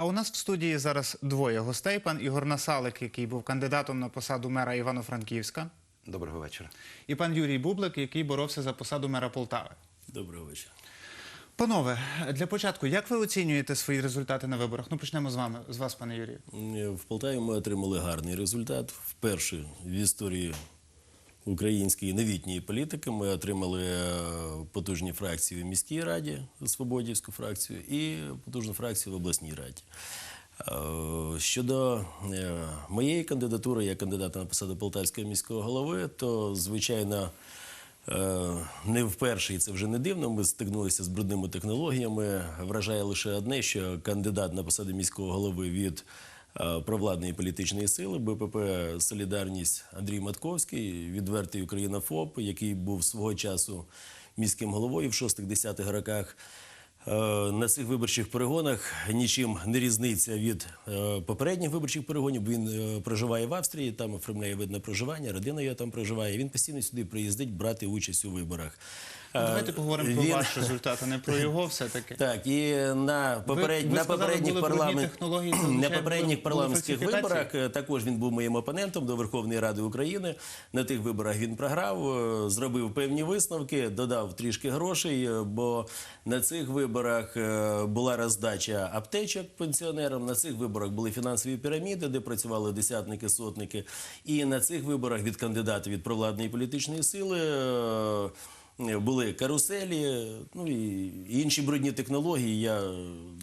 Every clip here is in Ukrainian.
А у нас в студії зараз двоє гостей: пан Ігор Насалик, який був кандидатом на посаду мера Івано-Франківська, Доброго вечора. і пан Юрій Бублик, який боровся за посаду мера Полтави. Доброго вечора. Панове, для початку, як ви оцінюєте свої результати на виборах? Ну почнемо з вами, з вас, пане Юрію. В Полтаві ми отримали гарний результат. Вперше в історії української новітньої політики ми отримали е, потужні фракції в міській раді, Свободівську фракцію, і потужну фракцію в обласній раді. Е, Щодо е, моєї кандидатури, я кандидат на посаду Полтавського міського голови, то звичайно. Не вперше, і це вже не дивно. Ми стикнулися з брудними технологіями. Вражає лише одне, що кандидат на посаду міського голови від провладної політичної сили БПП Солідарність Андрій Матковський, відвертий українофоб, який був свого часу міським головою в 6-10 роках. Е, На цих виборчих перегонах нічим не різниця від е, попередніх виборчих перегонів. Він е, проживає в Австрії, там оформляє вид на проживання, родина його там проживає. Він постійно сюди приїздить брати участь у виборах. Ну, Е, Давайте поговоримо про він- ваш результат, а не про його все-таки. Так, і на, поперед... ви на попередніх парламент... на попередніх парламентських виборах е, також він був моїм опонентом до Верховної Ради України. На тих виборах він програв, е, зробив певні висновки, додав трішки грошей, бо на цих виборах була роздача аптечок пенсіонерам. На цих виборах були фінансові піраміди, де працювали десятники, сотники. І на цих виборах від кандидатів від провладної політичної сили. Були каруселі, ну і інші брудні технології, я,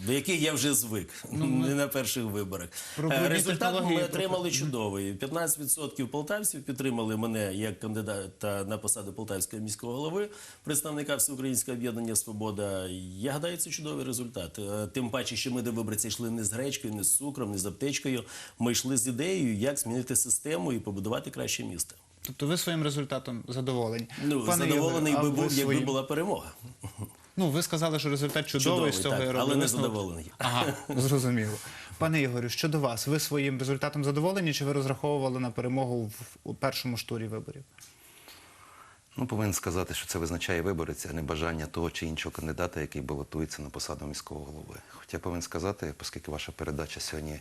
до яких я вже звик не на перших виборах. Е, Результат ми отримали чудовий. 15% полтавців підтримали мене як кандидата на посаду полтавського міського голови, представника Всеукраїнського об'єднання Свобода. Я гадаю, це чудовий результат. Е, Тим паче, що ми до виборців йшли не з гречкою, не з цукром, не з аптечкою. Ми йшли з ідеєю, як змінити систему і побудувати краще місто. Тобто ви своїм результатом задоволені. Ну, Пане задоволений Ігоре, би був, якби своїм? була перемога. Ну, ви сказали, що результат чудовий, Чудовий, з цього так, я роблю але не висновок. задоволений. Ага, зрозуміло. Пане Ігорю, щодо вас, ви своїм результатом задоволені, чи ви розраховували на перемогу в у першому ж турі виборів? Ну, повинен сказати, що це визначає виборець, а не бажання того чи іншого кандидата, який балотується на посаду міського голови. Хоча повинен сказати, оскільки ваша передача сьогодні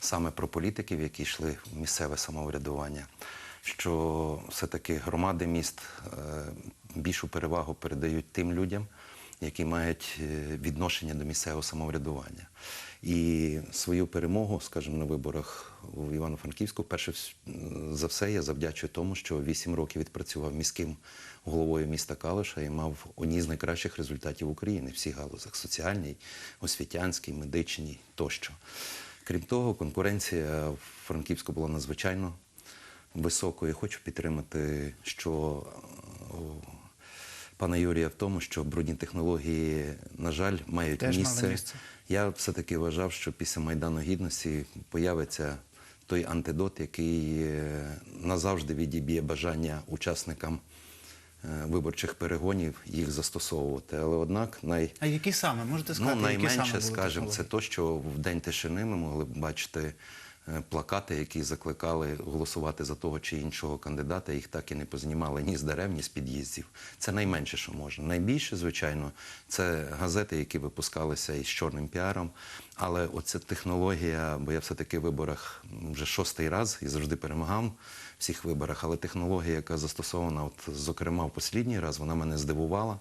саме про політиків, які йшли в місцеве самоврядування, що все-таки громади міст е, більшу перевагу передають тим людям, які мають е, відношення до місцевого самоврядування. І свою перемогу, скажімо, на виборах в Івано-Франківську, перше за все я завдячую тому, що 8 років відпрацював міським головою міста Калуша і мав одні з найкращих результатів України в всіх галузях соціальній, освітянській, медичній тощо. Крім того, конкуренція в Франківську була надзвичайно високою. Хочу підтримати, що о, пана Юрія в тому, що брудні технології, на жаль, мають Теж місце. місце. Я все-таки вважав, що після Майдану Гідності появиться той антидот, який е, назавжди відіб'є бажання учасникам е, виборчих перегонів їх застосовувати. Але однак най, А які саме? Можете сказати, ну, які саме найменше, скажімо, це то, що в день тишини ми могли б бачити е, плакати, які закликали голосувати за того чи іншого кандидата. Їх так і не познімали ні з дерев, ні з під'їздів. Це найменше, що можна. Найбільше, звичайно, це газети, які випускалися із чорним піаром. Але оця технологія, бо я все-таки в виборах вже шостий раз і завжди перемагав в всіх виборах. Але технологія, яка застосована, от, зокрема, в послідній раз, вона мене здивувала.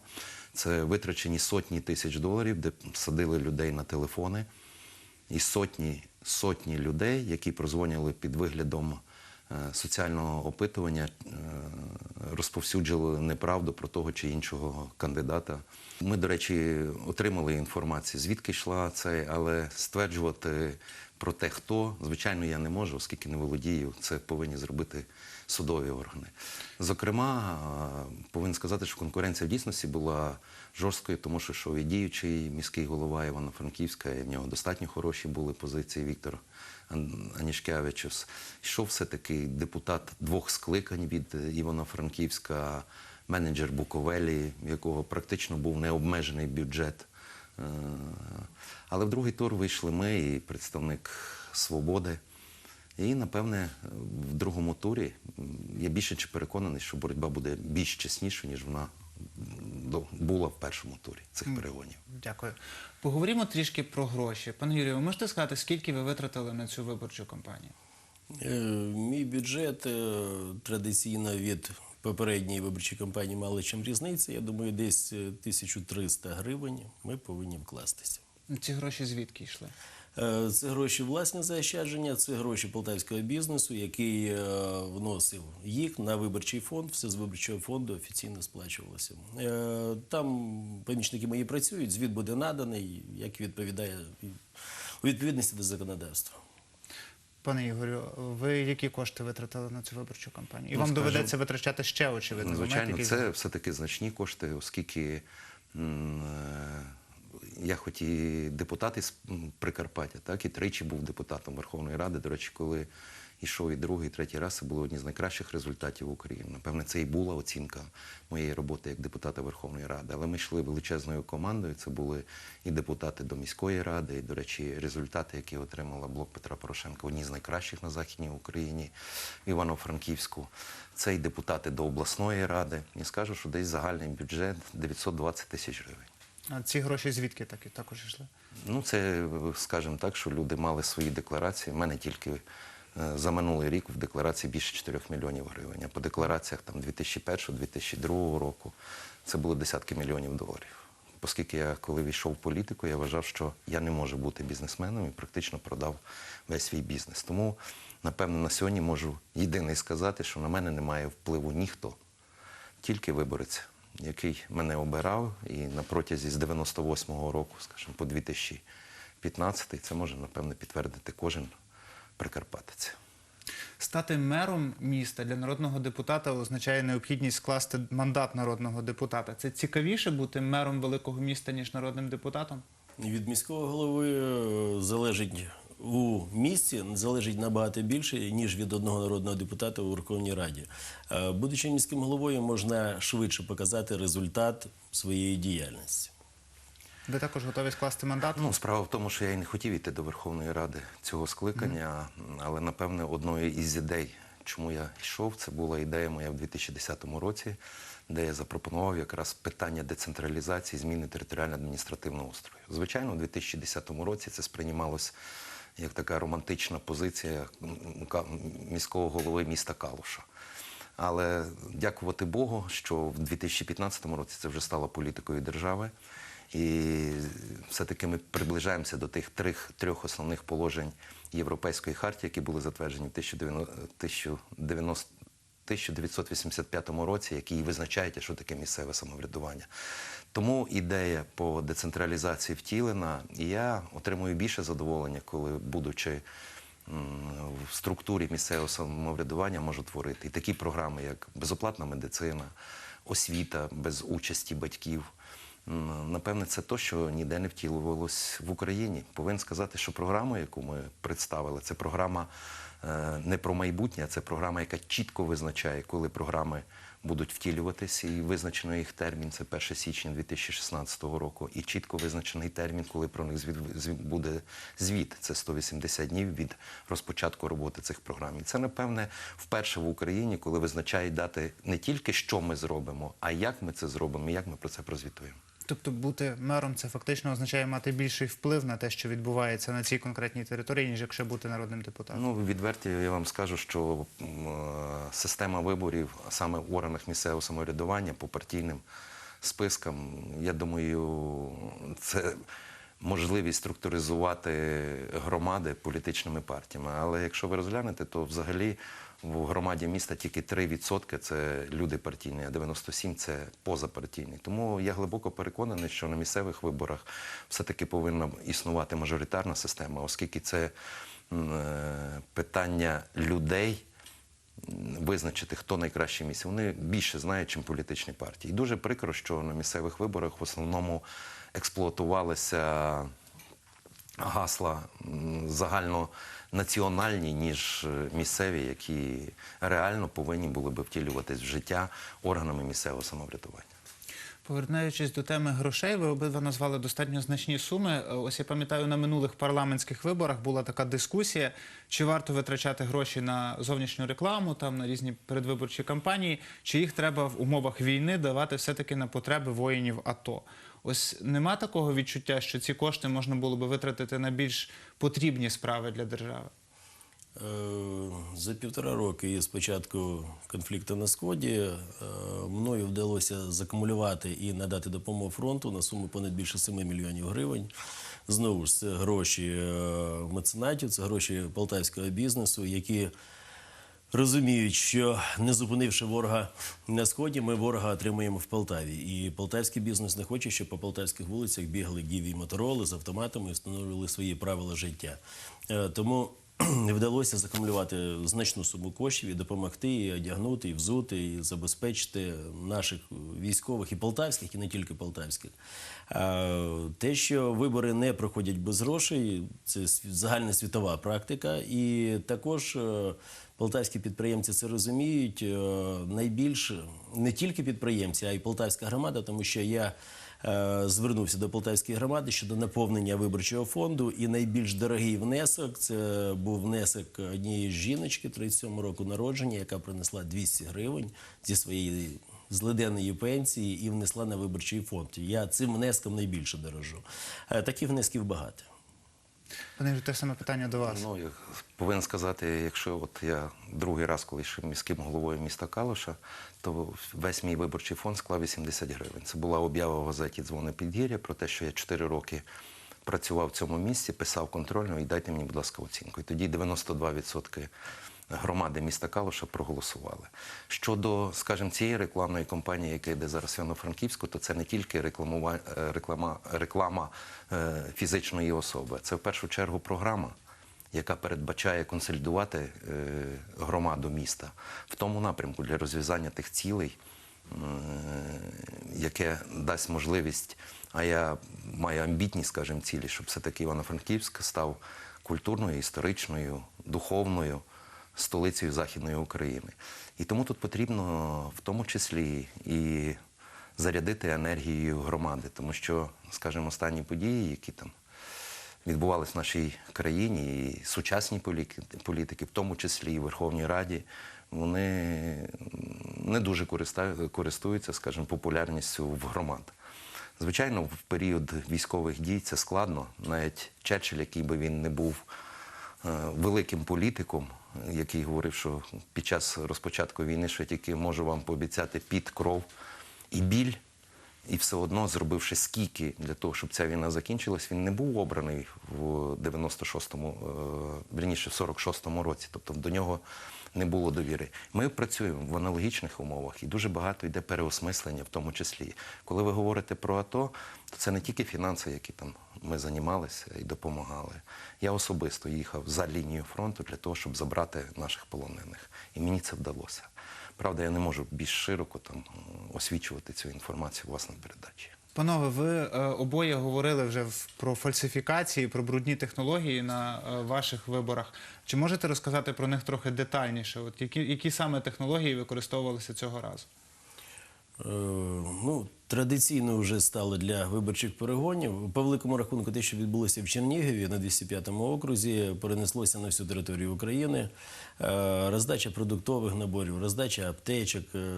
Це витрачені сотні тисяч доларів, де садили людей на телефони, і сотні, сотні людей, які прозвонили під виглядом е, соціального опитування, е, розповсюджували неправду про того чи іншого кандидата. Ми, до речі, отримали інформацію, звідки йшла це, але стверджувати про те, хто, звичайно, я не можу, оскільки не володію. Це повинні зробити судові органи. Зокрема, е, повинен сказати, що конкуренція в дійсності була жорсткою, тому що йшов і діючий міський голова Івано-Франківська, і в нього достатньо хороші були позиції Віктор Ан- Анішкевичус. Йшов все-таки депутат двох скликань від Івано-Франківська, менеджер Буковелі, в якого практично був необмежений бюджет. Е, Але в другий тур вийшли ми і представник свободи. І, напевне, в другому турі я більше чи переконаний, що боротьба буде більш чеснішою, ніж вона була в першому турі цих перегонів. Дякую. Поговоримо трішки про гроші. Пане Юрію, ви можете сказати, скільки ви витратили на цю виборчу кампанію? Е, Мій бюджет е, традиційно від попередньої виборчої кампанії мало чим різниця. Я думаю, десь е, 1300 гривень ми повинні вкластися. Ці гроші звідки йшли? Е, Це гроші власні заощадження, це гроші полтавського бізнесу, який е, вносив їх на виборчий фонд. Все з виборчого фонду офіційно сплачувалося. Е, Там помічники мої працюють, звіт буде наданий, як відповідає у відповідності до законодавства. Пане Ігорю, ви які кошти витратили на цю виборчу кампанію? І Ну, вам скажімо, доведеться витрачати ще очевидно. Ви маєте Звичайно, це все-таки значні кошти, оскільки я хоч і депутат із Прикарпаття, так і тричі був депутатом Верховної Ради. До речі, коли йшов і другий, і третій раз, це були одні з найкращих результатів в Україні. Напевне, це і була оцінка моєї роботи як депутата Верховної Ради. Але ми йшли величезною командою. Це були і депутати до міської ради, і, до речі, результати, які отримала блок Петра Порошенка, одні з найкращих на Західній Україні, Івано-Франківську. Це і депутати до обласної ради. І скажу, що десь загальний бюджет 920 тисяч гривень. А ці гроші звідки так, також йшли? Ну, це, скажімо так, що люди мали свої декларації. У мене тільки е, за минулий рік в декларації більше 4 мільйонів гривень. А по деклараціях 2001-2002 року це було десятки мільйонів доларів. Оскільки я, коли війшов в політику, я вважав, що я не можу бути бізнесменом і практично продав весь свій бізнес. Тому, напевно, на сьогодні можу єдине сказати, що на мене немає впливу ніхто тільки виборець, який мене обирав, і на протязі з 98-го року, скажімо, по 2015 це може, напевно, підтвердити кожен прикарпатець. Стати мером міста для народного депутата означає необхідність скласти мандат народного депутата. Це цікавіше бути мером великого міста, ніж народним депутатом? Від міського голови е, залежить у місті залежить набагато більше, ніж від одного народного депутата у Верховній Раді. Е, Будучи міським головою, можна швидше показати результат своєї діяльності. Ви також готові скласти мандат? Ну, справа в тому, що я і не хотів іти до Верховної Ради цього скликання, але напевне одною із ідей, чому я йшов, це була ідея моя в 2010 році, де я запропонував якраз питання децентралізації, зміни територіально-адміністративного устрою. Звичайно, у 2010 році це сприймалось як така романтична позиція міського голови міста Калуша. Але дякувати Богу, що в 2015 році це вже стало політикою держави. І все-таки ми приближаємося до тих трьох, трьох основних положень Європейської хартії, які були затверджені в 1990 1985 році, які і визначають, що таке місцеве самоврядування. Тому ідея по децентралізації втілена, і я отримую більше задоволення, коли, будучи в структурі місцевого самоврядування, можу творити і такі програми, як безоплатна медицина, освіта без участі батьків. Напевне, це те, що ніде не втілювалось в Україні. Повинен сказати, що програма, яку ми представили, це програма е, не про майбутнє, а це програма, яка чітко визначає, коли програми будуть втілюватись, і визначено їх термін це 1 січня 2016 року, і чітко визначений термін, коли про них звіт, звіт- буде звіт. Це 180 днів від розпочатку роботи цих програм. І це, напевне, вперше в Україні, коли визначають дати не тільки що ми зробимо, а як ми це зробимо, і як ми про це прозвітуємо. Тобто бути мером це фактично означає мати більший вплив на те, що відбувається на цій конкретній території, ніж якщо бути народним депутатом. Ну, відверто я вам скажу, що е, система виборів саме в органах місцевого самоврядування по партійним спискам, я думаю, це можливість структуризувати громади політичними партіями. Але якщо ви розглянете, то взагалі в громаді міста тільки 3% це люди партійні, а 97% це позапартійні. Тому я глибоко переконаний, що на місцевих виборах все-таки повинна існувати мажоритарна система, оскільки це е, питання людей визначити, хто найкраще місце. Вони більше знають, чим політичні партії. І дуже прикро, що на місцевих виборах в основному експлуатувалися гасла загальнонаціональні, ніж е, місцеві, які реально повинні були би втілюватись в життя органами місцевого самоврядування. Повертаючись до теми грошей, ви обидва назвали достатньо значні суми. Е, Ось я пам'ятаю, на минулих парламентських виборах була така дискусія, чи варто витрачати гроші на зовнішню рекламу, там на різні передвиборчі кампанії, чи їх треба в умовах війни давати все-таки на потреби воїнів АТО. Ось нема такого відчуття, що ці кошти можна було би витратити на більш потрібні справи для держави. Е, За півтора роки з початку конфлікту на сході е, мною вдалося закумулювати і надати допомогу фронту на суму понад більше 7 мільйонів гривень. Знову ж це гроші е, меценатів, це гроші полтавського бізнесу, які розуміють, що не зупинивши ворога на сході, ми ворога отримаємо в Полтаві. І полтавський бізнес не хоче, щоб по полтавських вулицях бігали гіві і мотороли з автоматами і встановлювали свої правила життя. Е, Тому вдалося закумулювати значну суму коштів і допомогти, і одягнути, і взути, і забезпечити наших військових і полтавських, і не тільки полтавських. Те, що вибори не проходять без грошей, це сві- загальносвітова практика. І також е, полтавські підприємці це розуміють. Е, Найбільше не тільки підприємці, а й полтавська громада, тому що я е, звернувся до полтавської громади щодо наповнення виборчого фонду. І найбільш дорогий внесок це був внесок однієї жіночки 37 року народження, яка принесла 200 гривень зі своєї злиденної пенсії і внесла на виборчий фонд. Я цим внеском найбільше дорожу. Е, Таких внесків багато. Пане Юрію, те саме питання до вас. Ну, я повинен сказати, якщо от я другий раз, коли ще міським головою міста Калуша, то весь мій виборчий фонд склав 80 гривень. Це була об'ява в газеті Дзвони Підгір'я про те, що я 4 роки працював в цьому місці, писав контрольну і дайте мені, будь ласка, оцінку. І тоді 92% громади міста Калуша проголосували. Щодо, скажімо, цієї рекламної кампанії, яка йде зараз в Івано-Франківську, то це не тільки е, реклама, реклама е, фізичної особи, це в першу чергу програма яка передбачає консолідувати е, громаду міста в тому напрямку для розв'язання тих цілей, е, яке дасть можливість, а я маю амбітні, скажімо, цілі, щоб все-таки Івано-Франківськ став культурною, історичною, духовною столицею Західної України. І тому тут потрібно в тому числі і зарядити енергією громади, тому що, скажімо, останні події, які там відбувалися в нашій країні, і сучасні політики, в тому числі і Верховній Раді, вони не дуже користуються, скажімо, популярністю в громад. Звичайно, в період військових дій це складно. Навіть Черчилль, який би він не був е, великим політиком, який говорив, що під час розпочатку війни, що я тільки можу вам пообіцяти під кров і біль, і все одно, зробивши скільки для того, щоб ця війна закінчилась, він не був обраний в 96-му, е, вірніше, в 46-му році. Тобто до нього не було довіри. Ми працюємо в аналогічних умовах, і дуже багато йде переосмислення, в тому числі. Коли ви говорите про АТО, то це не тільки фінанси, які там ми займалися і допомагали. Я особисто їхав за лінію фронту для того, щоб забрати наших полонених. І мені це вдалося. Правда, я не можу більш широко там освічувати цю інформацію власне в передачі. Панове, ви е, обоє говорили вже про фальсифікації, про брудні технології на е, ваших виборах. Чи можете розказати про них трохи детальніше? От які, які саме технології використовувалися цього разу? Е, Ну, традиційно вже стало для виборчих перегонів. По великому рахунку, те, що відбулося в Чернігові на 205-му окрузі, перенеслося на всю територію України. Е, Роздача продуктових наборів, роздача аптечок, е,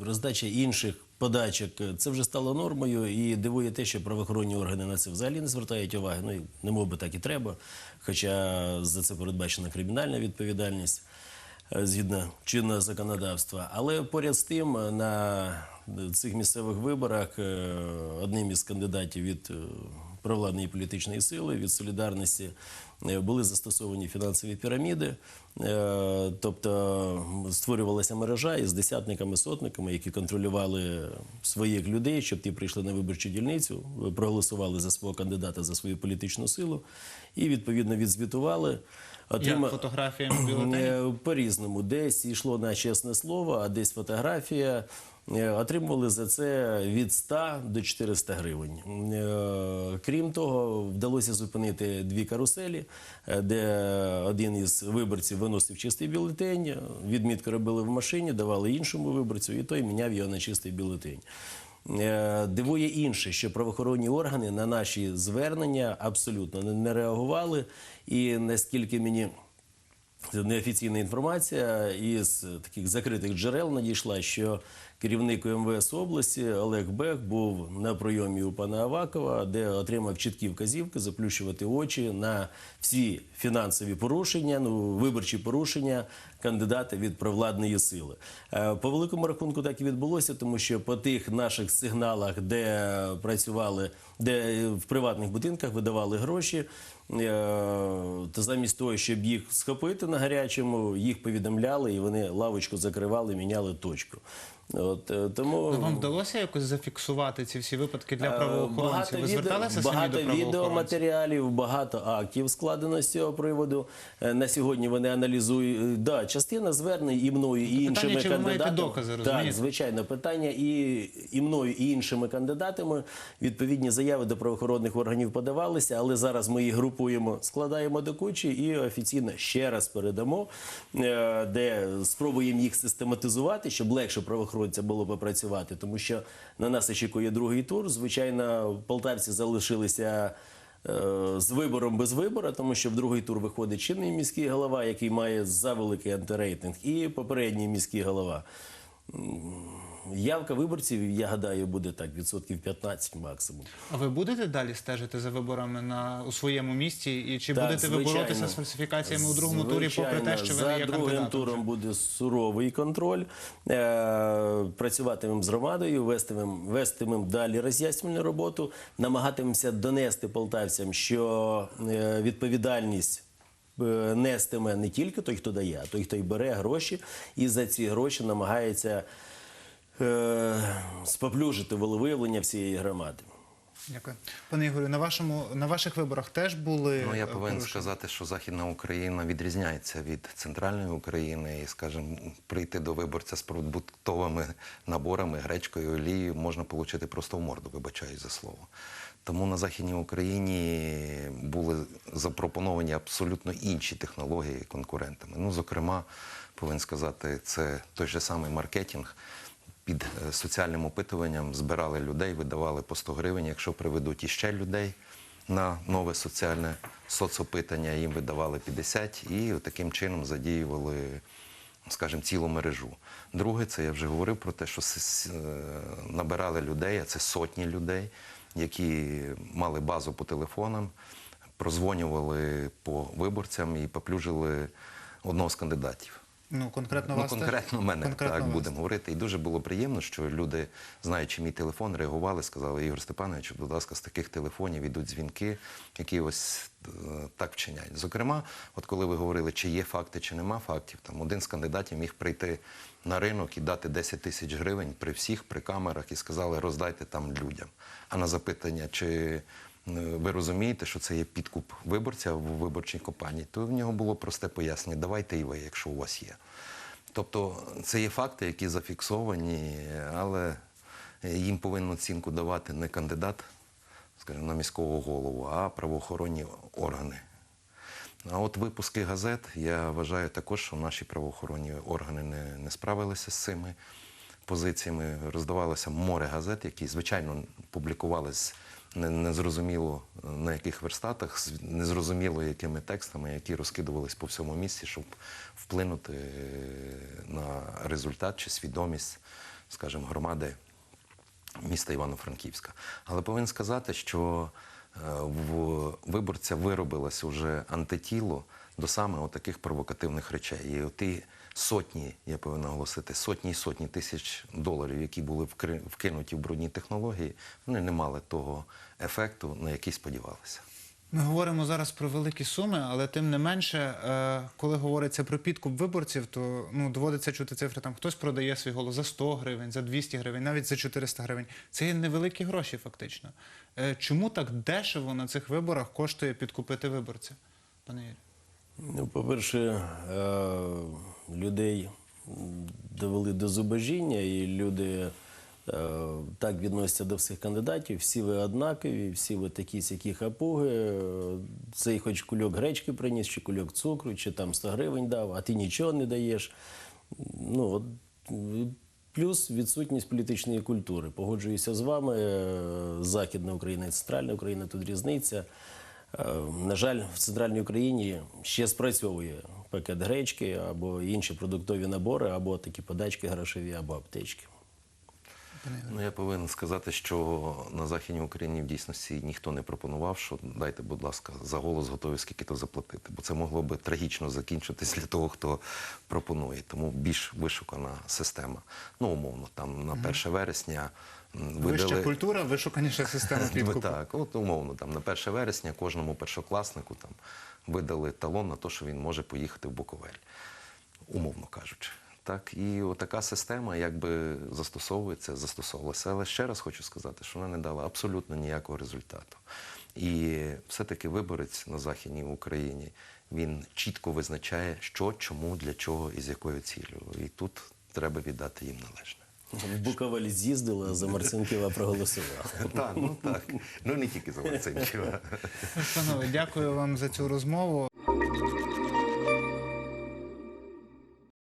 роздача інших подачок. Це вже стало нормою і дивує те, що правоохоронні органи на це взагалі не звертають уваги. Ну, не мов би так і треба. Хоча за це передбачена кримінальна відповідальність згідно чинного законодавства. Але поряд з тим е, на цих місцевих виборах е, одним із кандидатів від е, провладної політичної сили, від солідарності, е, були застосовані фінансові піраміди. Е, Тобто створювалася мережа із десятниками, сотниками, які контролювали своїх людей, щоб ті прийшли на виборчу дільницю, проголосували за свого кандидата за свою політичну силу і відповідно відзвітували. Як фотографіями бюлетенів? Е, По-різному. Десь йшло на чесне слово, а десь фотографія. Е, Отримували за це від 100 до 400 гривень. Е, Крім того, вдалося зупинити дві каруселі, де один із виборців виносив чистий бюлетень, відмітку робили в машині, давали іншому виборцю, і той міняв його на чистий бюлетень. Е, Дивує інше, що правоохоронні органи на наші звернення абсолютно не- реагували. І наскільки мені неофіційна інформація із таких закритих джерел надійшла, що керівник МВС області Олег Бех був на прийомі у пана Авакова, де отримав чіткі вказівки заплющувати очі на всі фінансові порушення, ну виборчі порушення кандидата від провладної сили. Е, По великому рахунку так і відбулося, тому що по тих наших сигналах, де працювали, де в приватних будинках видавали гроші, е, то замість того, щоб їх схопити на гарячому, їх повідомляли і вони лавочку закривали, міняли точку. От е, тому Ну, Вам вдалося якось зафіксувати ці всі випадки для Е, правоохоронців? Ви відео- зверталися самі багато до правоохоронців? відеоматеріалів, багато актів складено з цього приводу. Е, На сьогодні вони аналізують. Да, частина звернень і мною, і питання, іншими чи ви маєте докази, так, звичайно, питання і, і мною, і іншими кандидатами. Відповідні заяви до правоохоронних органів подавалися, але зараз ми їх групуємо, складаємо до кучі і офіційно ще раз передамо, де спробуємо їх систематизувати, щоб легше правоохоронцям було попрацювати, тому що на нас очікує другий тур. Звичайно, полтавці залишилися. е, З вибором без вибора, тому що в другий тур виходить чинний міський голова, який має завеликий антирейтинг, і попередній міський голова. Явка виборців, я гадаю, буде так, відсотків 15 максимум. А ви будете далі стежити за виборами на у своєму місті? І чи Так, будете ви боротися з фальсифікаціями у другому турі, попри те, що ви за не є другим кандидатом? туром буде суровий контроль. Е, працюватимемо з громадою, вестимемо, вестимемо далі роз'яснювальну роботу, намагатимемося донести полтавцям, що е, відповідальність. е, Нестиме не тільки той, хто дає, а той, хто й бере гроші, і за ці гроші намагається споплюжити волевиявлення всієї громади. Дякую. Пане Ігорю, на вашому на ваших виборах теж були Ну, я е, повинен порушення? сказати, що Західна Україна відрізняється від центральної України, і, скажімо, прийти до виборця з продуктовими наборами, гречкою, олією можна отримати просто в морду, вибачаю за слово. Тому на Західній Україні були запропоновані абсолютно інші технології конкурентами. Ну, зокрема, повинен сказати, це той же самий маркетинг під е, соціальним опитуванням збирали людей, видавали по 100 гривень. Якщо приведуть іще людей на нове соціальне соцопитання, їм видавали 50 і таким чином задіювали, скажімо, цілу мережу. Друге, це я вже говорив про те, що е, набирали людей, а це сотні людей, які мали базу по телефонам, прозвонювали по виборцям і поплюжили одного з кандидатів. Ну, конкретно Ну, вас конкретно мене Конкретно так вас. будемо говорити. І дуже було приємно, що люди, знаючи мій телефон, реагували, сказали Ігор Степанович, будь ласка, з таких телефонів йдуть дзвінки, які ось е, так вчиняють. Зокрема, от коли ви говорили, чи є факти, чи нема фактів, там один з кандидатів міг прийти на ринок і дати 10 тисяч гривень при всіх, при камерах, і сказали, роздайте там людям. А на запитання, чи ви розумієте, що це є підкуп виборця в виборчій компанії, то в нього було просте пояснення: давайте і ви, якщо у вас є. Тобто це є факти, які зафіксовані, але їм повинен оцінку давати не кандидат, скажімо, на міського голову, а правоохоронні органи. А от випуски газет, я вважаю також, що наші правоохоронні органи не, не справилися з цими позиціями. Роздавалося море газет, які, звичайно, публікувалися незрозуміло е, на яких верстатах, з незрозуміло якими текстами, які розкидувались по всьому місті, щоб вплинути е, на результат чи свідомість, скажімо, громади міста Івано-Франківська. Але повинен сказати, що е, в виборця виробилось уже антитіло до саме таких провокативних речей. І ті сотні, я повинен оголосити, сотні і сотні тисяч доларів, які були вкинуті в брудні технології, вони не мали того ефекту, на який сподівалися. Ми говоримо зараз про великі суми, але тим не менше, е, коли говориться про підкуп виборців, то ну доводиться чути цифри. Там хтось продає свій голос за 100 гривень, за 200 гривень, навіть за 400 гривень. Це є невеликі гроші, фактично. Е, Чому так дешево на цих виборах коштує підкупити виборця, пане Юрію? Ну, по-перше, е, людей довели до зубожіння, і люди е, так відносяться до всіх кандидатів. Всі ви однакові, всі ви такі сякі хапуги. Е, Цей хоч кульок гречки приніс, чи кульок цукру, чи там 100 гривень дав, а ти нічого не даєш. Ну, от, Плюс відсутність політичної культури. Погоджуюся з вами. Західна Україна і центральна Україна тут різниця. Е, На жаль, в центральній Україні ще спрацьовує пакет гречки або інші продуктові набори, або такі подачки грошові, або аптечки. Ну, я повинен сказати, що на Західній Україні в дійсності ніхто не пропонував, що дайте, будь ласка, за голос готові скільки то заплатити. Бо це могло би трагічно закінчитись для того, хто пропонує. Тому більш вишукана система. Ну, умовно, там на 1 вересня м, Вища культура, вишуканіша система підкупу. так, от умовно, там на 1 вересня кожному першокласнику там видали талон на те, що він може поїхати в Буковель, умовно кажучи. Так, і така система якби застосовується, застосовувалася. Але ще раз хочу сказати, що вона не дала абсолютно ніякого результату. І все-таки виборець на Західній Україні він чітко визначає, що, чому, для чого і з якою цілею. І тут треба віддати їм належне. В Буковель з'їздила, за Марцинківа проголосувала. Так, ну так. Ну не тільки за Марцинківа. Панове, дякую вам за цю розмову.